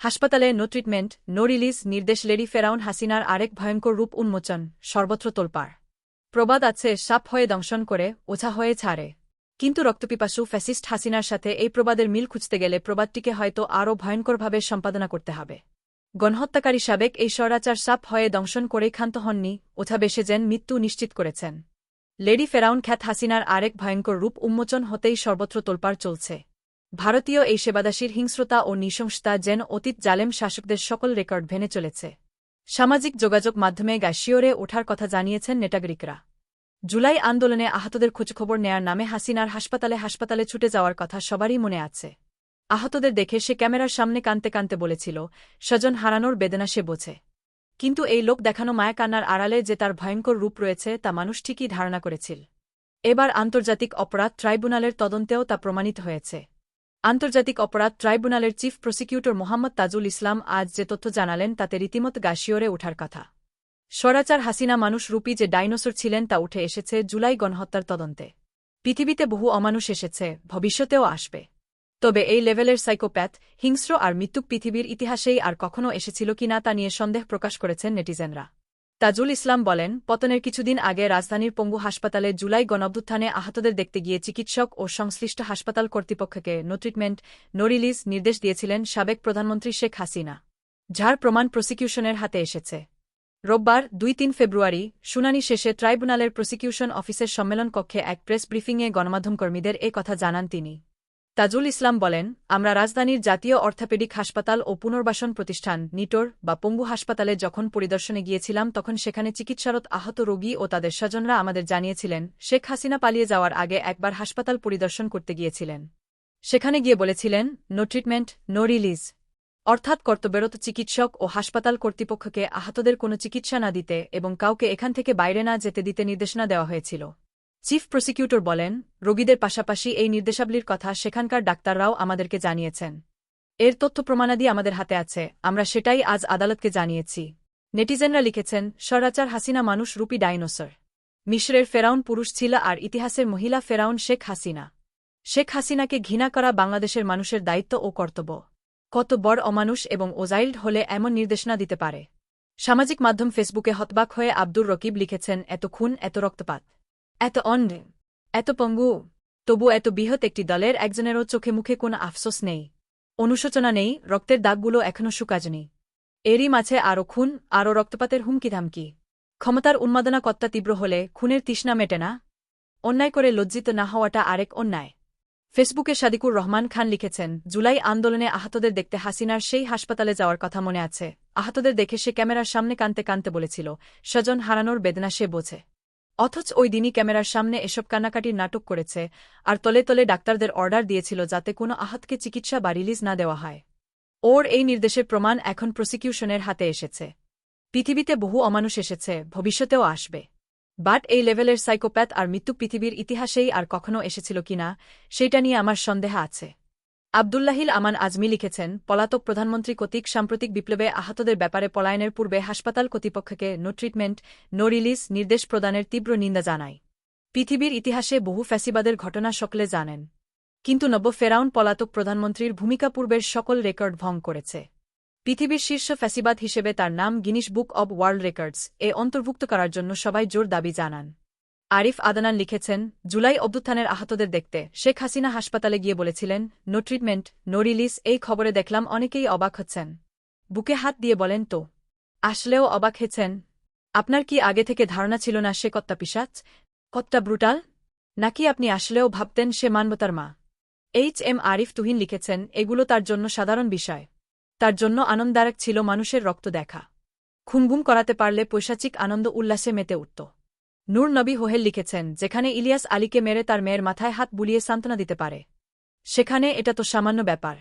হাসপাতালে no treatment, no release নির্দেশ lady ফেরাউন হাসিনার আরেক ভয়ঙ্কর রূপ উন্মোচন, সর্বত্র তোলপাড়। প্রবাদ আছে, সাপ হয়ে দংশন করে, ওঝা হয়ে ছাড়ে। কিন্তু রক্তপিপাসু ফ্যাসিস্ট হাসিনার সাথে এই প্রবাদের মিল খুঁজতে গেলে প্রবাদটিকে হয়তো আরও ভয়ঙ্করভাবে সম্পাদনা করতে হবে। গণহত্যাকারী সাবেক এই স্বরাচার সাপ হয়ে দংশন করেই ক্ষান্ত হননি, ওঝা বেশে যেন মৃত্যু নিশ্চিত করেছেন। লেডি ফেরাউন খ্যাত হাসিনার আরেক ভয়ঙ্কর রূপ উন্মোচন হতেই সর্বত্র তোলপাড় চলছে। ভারতীয় এই সেবাদাসীর হিংস্রতা ও নৃশংসতা যেন অতীত জালেম শাসকদের সকল রেকর্ড ভেঙে চলেছে। সামাজিক যোগাযোগ মাধ্যমে গাশিওরে ওঠার কথা জানিয়েছেন নেটাগরিকরা জুলাই আন্দোলনে আহতদের খোঁজখবর নেয়ার নামে হাসিনার হাসপাতালে হাসপাতালে ছুটে যাওয়ার কথা সবারই মনে আছে। আহতদের দেখে সে ক্যামেরার সামনে কানতে কানতে বলেছিল, স্বজন হারানোর বেদনা সে বোঝে। কিন্তু এই লোক দেখানো মায়াকান্নার আড়ালে যে তার ভয়ঙ্কর রূপ রয়েছে তা মানুষ ঠিকই ধারণা করেছিল। এবার আন্তর্জাতিক অপরাধ ট্রাইব্যুনালের তদন্তেও তা প্রমাণিত হয়েছে। আন্তর্জাতিক অপরাধ ট্রাইব্যুনালের চিফ প্রসিকিউটর মোহাম্মদ তাজুল ইসলাম আজ যে তথ্য জানালেন তাতে রীতিমত গাশিওরে ওঠার কথা। স্বরাচার হাসিনা মানুষ রূপী যে ডাইনোসর ছিলেন তা উঠে এসেছে জুলাই গণহত্যার তদন্তে। পৃথিবীতে বহু অমানুষ এসেছে, ভবিষ্যতেও আসবে। তবে এই লেভেলের সাইকোপ্যাথ, হিংস্র আর মৃত্যুক পৃথিবীর ইতিহাসেই আর কখনও এসেছিল কিনা তা নিয়ে সন্দেহ প্রকাশ করেছেন নেটিজেনরা। তাজুল ইসলাম বলেন, পতনের কিছুদিন আগে রাজধানীর পঙ্গু হাসপাতালে জুলাই গণঅভ্যুত্থানে আহতদের দেখতে গিয়ে চিকিৎসক ও সংশ্লিষ্ট হাসপাতাল কর্তৃপক্ষকে নো ট্রিটমেন্ট নো রিলিজ নির্দেশ দিয়েছিলেন সাবেক প্রধানমন্ত্রী শেখ হাসিনা, যার প্রমাণ প্রসিকিউশনের হাতে এসেছে। রোববার দুই তিন ফেব্রুয়ারি, শুনানি শেষে ট্রাইব্যুনালের প্রসিকিউশন অফিসের সম্মেলন কক্ষে এক প্রেস ব্রিফিংয়ে গণমাধ্যমকর্মীদের এ কথা জানান তিনি। তাজুল ইসলাম বলেন, আমরা রাজধানীর জাতীয় অর্থোপেডিক হাসপাতাল ও পুনর্বাসন প্রতিষ্ঠান, নিটোর বা পঙ্গু হাসপাতালে যখন পরিদর্শনে গিয়েছিলাম, তখন সেখানে চিকিৎসারত আহত রোগী ও তাদের স্বজনরা আমাদের জানিয়েছিলেন, শেখ হাসিনা পালিয়ে যাওয়ার আগে একবার হাসপাতাল পরিদর্শন করতে গিয়েছিলেন। সেখানে গিয়ে বলেছিলেন, নো ট্রিটমেন্ট, নো রিলিজ। অর্থাৎ কর্তব্যরত চিকিৎসক ও হাসপাতাল কর্তৃপক্ষকে আহতদের কোনো চিকিৎসা না দিতে এবং কাউকে এখান থেকে বাইরে না যেতে দিতে নির্দেশনা দেওয়া হয়েছিল। চিফ প্রসিকিউটর বলেন, রোগীদের পাশাপাশি এই নির্দেশাবলীর কথা সেখানকার ডাক্তাররাও আমাদেরকে জানিয়েছেন। এর তথ্য প্রমাণাদি আমাদের হাতে আছে, আমরা সেটাই আজ আদালতকে জানিয়েছি। নেটিজেনরা লিখেছেন স্বরাচার হাসিনা মানুষ রূপী ডাইনোসর। মিশরের ফেরাউন পুরুষ ছিল আর ইতিহাসের মহিলা ফেরাউন শেখ হাসিনা। শেখ হাসিনাকে ঘৃণা করা বাংলাদেশের মানুষের দায়িত্ব ও কর্তব্য। কত বড় অমানুষ এবং ওজাইল্ড হলে এমন নির্দেশনা দিতে পারে। সামাজিক মাধ্যম ফেসবুকে হতবাক হয়ে আব্দুর রকিব লিখেছেন, এত খুন, এত রক্তপাত। এত অন্ড এত পঙ্গু। তবু এত বৃহৎ একটি দলের একজনেরও চোখে মুখে কোনো আফসোস নেই, অনুশোচনা নেই, রক্তের দাগগুলো এখনও শুকাজনি এরই মাঝে আরও খুন, আরও রক্তপাতের হুমকি ধামকি ক্ষমতার উন্মাদনা কত্তা তীব্র হলে খুনের তৃষ্ণা মেটে না। অন্যায় করে লজ্জিত না হওয়াটা আরেক অন্যায়। ফেসবুকে সাদিকুর রহমান খান লিখেছেন, জুলাই আন্দোলনে আহতদের দেখতে হাসিনার সেই হাসপাতালে যাওয়ার কথা মনে আছে। আহতদের দেখে সে ক্যামেরার সামনে কানতে কানতে বলেছিল, স্বজন হারানোর বেদনা সে বোঝে। অথচ ওই দিনই ক্যামেরার সামনে এসব কান্নাকাটির নাটক করেছে, আর তলে তলে ডাক্তারদের অর্ডার দিয়েছিল যাতে কোনো আহতকে চিকিৎসা বা রিলিজ না দেওয়া হয়। ওর এই নির্দেশের প্রমাণ এখন প্রসিকিউশনের হাতে এসেছে। পৃথিবীতে বহু অমানুষ এসেছে, ভবিষ্যতেও আসবে। বাট এই লেভেলের সাইকোপ্যাথ আর মৃত্যু পৃথিবীর ইতিহাসেই আর কখনও এসেছিল কিনা সেইটা নিয়ে আমার সন্দেহ আছে। আবদুল্লাহিল আমান আজমি লিখেছেন, পলাতক প্রধানমন্ত্রী কতিক সাম্প্রতিক বিপ্লবে আহতদের ব্যাপারে পলায়নের পূর্বে হাসপাতাল কর্তৃপক্ষকে নো ট্রিটমেন্ট নো রিলিজ নির্দেশ প্রদানের তীব্র নিন্দা জানায়। পৃথিবীর ইতিহাসে বহু ফ্যাসিবাদের ঘটনা সকলে জানেন। কিন্তু নব্য ফেরাউন পলাতক প্রধানমন্ত্রীর ভূমিকা পূর্বের সকল রেকর্ড ভঙ্গ করেছে। পৃথিবীর শীর্ষ ফ্যাসিবাদ হিসেবে তার নাম Guinness book of world records এ অন্তর্ভুক্ত করার জন্য সবাই জোর দাবি জানান। আরিফ আদানান লিখেছেন, জুলাই অভ্যুত্থানের আহতদের দেখতে শেখ হাসিনা হাসপাতালে গিয়ে বলেছিলেন, নো ট্রিটমেন্ট, নো রিলিজ, এই খবরে দেখলাম অনেকেই অবাক হচ্ছেন। বুকে হাত দিয়ে বলেন তো। আসলেও অবাক হেছেন আপনার কি আগে থেকে ধারণা ছিল না সে কত্তা পিসাচ কত্তা ব্রুটাল? নাকি আপনি আসলেও ভাবতেন সে মানবতার মা? এইচ এম আরিফ তুহিন লিখেছেন, এগুলো তার জন্য সাধারণ বিষয়। তার জন্য আনন্দায়ক ছিল মানুষের রক্ত দেখা। খুমঘুম করাতে পারলে পৈশাচিক আনন্দ উল্লাসে মেতে উঠত। নূর নবী হোহেল লিখেছেন, যেখানে ইলিয়াস আলীকে মেরে তার মেয়ের মাথায় হাত বুলিয়ে সান্ত্বনা দিতে পারে, সেখানে এটা তো সামান্য ব্যাপার।